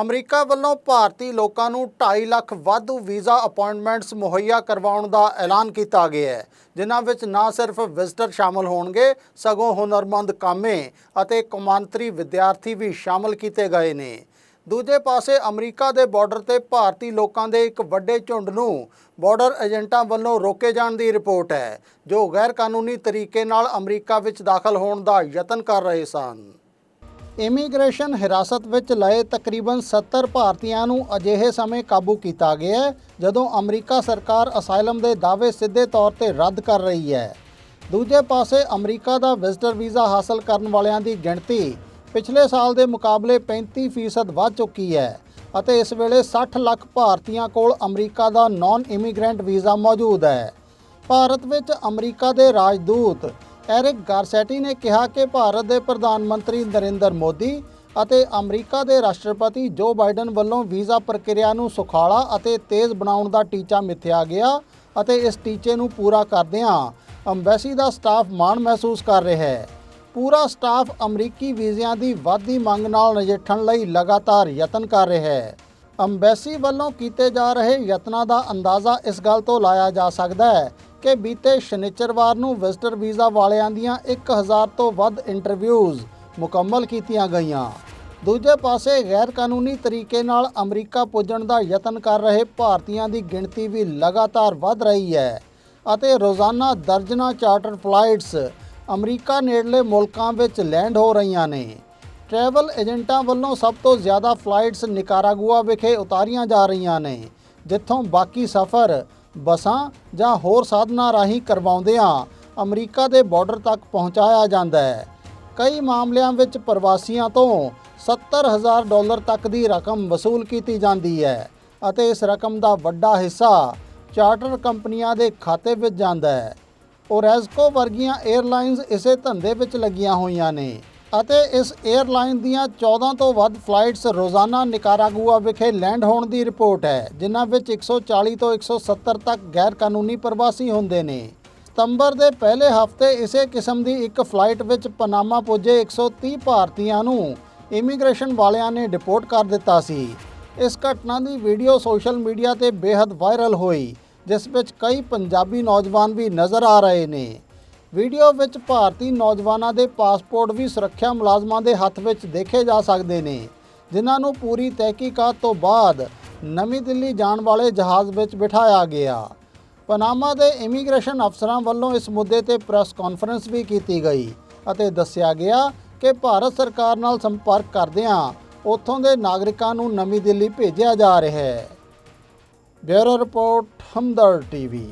America ਵੱਲੋਂ ਭਾਰਤੀ ਲੋਕਾਂ ਨੂੰ 2.5 ਲੱਖ ਵਾਧੂ ਵੀਜ਼ਾ ਅਪਾਇੰਟਮੈਂਟਸ ਮੁਹੱਈਆ ਕਰਵਾਉਣ ਦਾ ਐਲਾਨ ਕੀਤਾ ਗਿਆ ਹੈ, ਜਿਨ੍ਹਾਂ ਵਿੱਚ ਨਾ ਸਿਰਫ ਵਿਜ਼ਟਰ ਸ਼ਾਮਲ ਹੋਣਗੇ, ਸਗੋਂ ਹੁਨਰਮੰਦ ਕਾਮੇ ਅਤੇ ਕੌਮਾਂਤਰੀ ਵਿਦਿਆਰਥੀ ਵੀ ਸ਼ਾਮਲ ਕੀਤੇ ਗਏ ਨੇ। ਦੂਜੇ ਪਾਸੇ ਅਮਰੀਕਾ ਦੇ ਬਾਰਡਰ ਤੇ ਭਾਰਤੀ ਲੋਕਾਂ ਦੇ ਇੱਕ ਵੱਡੇ ਝੁੰਡ ਨੂੰ ਬਾਰਡਰ ਏਜੰਟਾਂ ਵੱਲੋਂ ਰੋਕੇ ਜਾਣ ਦੀ ਰਿਪੋਰਟ ਹੈ, ਜੋ ਗੈਰ ਕਾਨੂੰਨੀ ਤਰੀਕੇ ਨਾਲ ਅਮਰੀਕਾ ਵਿੱਚ ਦਾਖਲ ਹੋਣ ਦਾ ਯਤਨ ਕਰ ਰਹੇ ਸਨ। ਇਮੀਗ੍ਰੇਸ਼ਨ ਹਿਰਾਸਤ ਵਿੱਚ ਲਏ ਤਕਰੀਬਨ 70 ਭਾਰਤੀਆਂ ਨੂੰ ਅਜਿਹੇ ਸਮੇਂ ਕਾਬੂ ਕੀਤਾ ਗਿਆ ਜਦੋਂ ਅਮਰੀਕਾ ਸਰਕਾਰ ਅਸਾਈਲਮ ਦੇ ਦਾਅਵੇ ਸਿੱਧੇ ਤੌਰ ਤੇ ਰੱਦ ਕਰ ਰਹੀ ਹੈ। ਦੂਜੇ ਪਾਸੇ, ਅਮਰੀਕਾ ਦਾ ਵਿਜ਼ਟਰ ਵੀਜ਼ਾ ਹਾਸਲ ਕਰਨ ਵਾਲਿਆਂ ਦੀ ਗਿਣਤੀ ਪਿਛਲੇ ਸਾਲ ਦੇ ਮੁਕਾਬਲੇ 35% ਵੱਧ ਚੁੱਕੀ ਹੈ ਅਤੇ ਇਸ ਵੇਲੇ 60 ਲੱਖ ਭਾਰਤੀਆਂ ਕੋਲ ਅਮਰੀਕਾ ਦਾ ਨਾਨ ਇਮੀਗ੍ਰੈਂਟ ਵੀਜ਼ਾ ਮੌਜੂਦ ਹੈ। ਭਾਰਤ ਵਿੱਚ ਅਮਰੀਕਾ ਦੇ ਰਾਜਦੂਤ ਐਰਿਕ ਗਾਰਸੈਟੀ ਨੇ ਕਿਹਾ ਕਿ ਭਾਰਤ ਦੇ ਪ੍ਰਧਾਨ ਮੰਤਰੀ ਨਰਿੰਦਰ ਮੋਦੀ ਅਤੇ ਅਮਰੀਕਾ ਦੇ ਰਾਸ਼ਟਰਪਤੀ ਜੋ ਬਾਈਡਨ ਵੱਲੋਂ ਵੀਜ਼ਾ ਪ੍ਰਕਿਰਿਆ ਨੂੰ ਸੁਖਾਲਾ ਅਤੇ ਤੇਜ਼ ਬਣਾਉਣ ਦਾ ਟੀਚਾ ਮਿੱਥਿਆ ਗਿਆ ਅਤੇ ਇਸ ਟੀਚੇ ਨੂੰ ਪੂਰਾ ਕਰਦਿਆਂ ਅੰਬੈਸੀ ਦਾ ਸਟਾਫ ਮਾਣ ਮਹਿਸੂਸ ਕਰ ਰਿਹਾ ਹੈ। ਪੂਰਾ ਸਟਾਫ ਅਮਰੀਕੀ ਵੀਜ਼ਿਆਂ ਦੀ ਵਧਦੀ ਮੰਗ ਨਾਲ ਨਜਿੱਠਣ ਲਈ ਲਗਾਤਾਰ ਯਤਨ ਕਰ ਰਿਹਾ ਹੈ। ਅੰਬੈਸੀ ਵੱਲੋਂ ਕੀਤੇ ਜਾ ਰਹੇ ਯਤਨਾਂ ਦਾ ਅੰਦਾਜ਼ਾ ਇਸ ਗੱਲ ਤੋਂ ਲਾਇਆ ਜਾ ਸਕਦਾ ਹੈ ਕਿ ਬੀਤੇ ਸ਼ਨੀਚਰਵਾਰ ਨੂੰ ਵਿਜ਼ਟਰ ਵੀਜ਼ਾ ਵਾਲਿਆਂ ਦੀਆਂ 1000 ਤੋਂ ਵੱਧ ਇੰਟਰਵਿਊਜ਼ ਮੁਕੰਮਲ ਕੀਤੀਆਂ ਗਈਆਂ। ਦੂਜੇ ਪਾਸੇ ਗੈਰ ਕਾਨੂੰਨੀ ਤਰੀਕੇ ਨਾਲ ਅਮਰੀਕਾ ਪੁੱਜਣ ਦਾ ਯਤਨ ਕਰ ਰਹੇ ਭਾਰਤੀਆਂ ਦੀ ਗਿਣਤੀ ਵੀ ਲਗਾਤਾਰ ਵਧ ਰਹੀ ਹੈ ਅਤੇ ਰੋਜ਼ਾਨਾ ਦਰਜਨਾਂ ਚਾਰਟਰ ਫਲਾਈਟਸ ਅਮਰੀਕਾ ਨੇੜਲੇ ਮੁਲਕਾਂ ਵਿੱਚ ਲੈਂਡ ਹੋ ਰਹੀਆਂ ਨੇ। ਟਰੈਵਲ ਏਜੰਟਾਂ ਵੱਲੋਂ ਸਭ ਤੋਂ ਜ਼ਿਆਦਾ ਫਲਾਈਟਸ ਨਿਕਾਰਾਗੁਆ ਵਿਖੇ ਉਤਾਰੀਆਂ ਜਾ ਰਹੀਆਂ ਨੇ, ਜਿੱਥੋਂ ਬਾਕੀ ਸਫ਼ਰ, ਬੱਸਾਂ ਜਾਂ ਹੋਰ ਸਾਧਨਾਂ ਰਾਹੀਂ ਕਰਵਾਉਂਦਿਆਂ ਅਮਰੀਕਾ ਦੇ ਬਾਰਡਰ ਤੱਕ ਪਹੁੰਚਾਇਆ ਜਾਂਦਾ ਹੈ। ਕਈ ਮਾਮਲਿਆਂ ਵਿੱਚ ਪ੍ਰਵਾਸੀਆਂ ਤੋਂ 70000 ਡਾਲਰ ਤੱਕ ਦੀ ਰਕਮ ਵਸੂਲ ਕੀਤੀ ਜਾਂਦੀ ਹੈ ਅਤੇ ਇਸ ਰਕਮ ਦਾ ਵੱਡਾ ਹਿੱਸਾ ਚਾਰਟਰ ਕੰਪਨੀਆਂ ਦੇ ਖਾਤੇ ਵਿੱਚ ਜਾਂਦਾ ਹੈ। ਓਰੈਸਕੋ ਵਰਗੀਆਂ 에ਅਰਲਾਈਨਸ ਇਸੇ ਧੰਦੇ ਵਿੱਚ ਲੱਗੀਆਂ ਹੋਈਆਂ ਨੇ। ਅਤੇ ਇਸ 에ਅਰਲਾਈਨ ਦੀਆਂ 14 ਤੋਂ ਵੱਧ ਫਲਾਈਟਸ ਰੋਜ਼ਾਨਾ ਨਿਕਾਰਾਗੂਆ ਵਿਖੇ ਲੈਂਡ ਹੋਣ ਦੀ ਰਿਪੋਰਟ ਹੈ, ਜਿਨ੍ਹਾਂ ਵਿੱਚ 140 ਤੋਂ 170 ਤੱਕ ਗੈਰ ਕਾਨੂੰਨੀ ਪ੍ਰਵਾਸੀ ਹੁੰਦੇ ਨੇ। ਸਤੰਬਰ ਦੇ ਪਹਿਲੇ ਹਫ਼ਤੇ ਇਸੇ ਕਿਸਮ ਦੀ ਇੱਕ ਫਲਾਈਟ ਵਿੱਚ ਪਨਾਮਾ ਪੁੱਜੇ 130 ਭਾਰਤੀਆਂ ਨੂੰ, ਇਮੀਗ੍ਰੇਸ਼ਨ ਵਾਲਿਆਂ ਨੇ ਡਿਪੋਰਟ ਕਰ ਦਿੱਤਾ ਸੀ। ਇਸ ਘਟਨਾ ਦੀ ਵੀਡੀਓ ਸੋਸ਼ਲ ਮੀਡੀਆ ਤੇ ਬੇहद ਵਾਇਰਲ ਹੋਈ, ਜਿਸ ਵਿੱਚ ਕਈ ਪੰਜਾਬੀ ਨੌਜਵਾਨ ਵੀ ਨਜ਼ਰ ਆ ਰਹੇ ਨੇ। ਵੀਡੀਓ ਵਿੱਚ ਭਾਰਤੀ ਨੌਜਵਾਨਾਂ ਦੇ ਪਾਸਪੋਰਟ ਵੀ ਸੁਰੱਖਿਆ ਮੁਲਾਜ਼ਮਾਂ ਦੇ ਹੱਥ ਵਿੱਚ ਦੇਖੇ ਜਾ ਸਕਦੇ ਨੇ, ਜਿਨ੍ਹਾਂ ਨੂੰ ਪੂਰੀ ਤਹਿਕੀਕਾਤ ਤੋਂ ਬਾਅਦ ਨਵੀਂ ਦਿੱਲੀ ਜਾਣ ਵਾਲੇ ਜਹਾਜ਼ ਵਿੱਚ ਬਿਠਾਇਆ ਗਿਆ। ਪਨਾਮਾ ਦੇ ਇਮੀਗ੍ਰੇਸ਼ਨ ਅਫਸਰਾਂ ਵੱਲੋਂ ਇਸ ਮੁੱਦੇ ਤੇ ਪ੍ਰੈਸ ਕਾਨਫਰੰਸ ਵੀ ਕੀਤੀ ਗਈ ਅਤੇ ਦੱਸਿਆ ਗਿਆ ਕਿ ਭਾਰਤ ਸਰਕਾਰ ਨਾਲ ਸੰਪਰਕ ਕਰਦਿਆਂ ਉੱਥੋਂ ਦੇ ਨਾਗਰਿਕਾਂ ਨੂੰ ਨਵੀਂ ਦਿੱਲੀ ਭੇਜਿਆ ਜਾ ਰਿਹਾ ਹੈ। Bureau report Hamdard TV.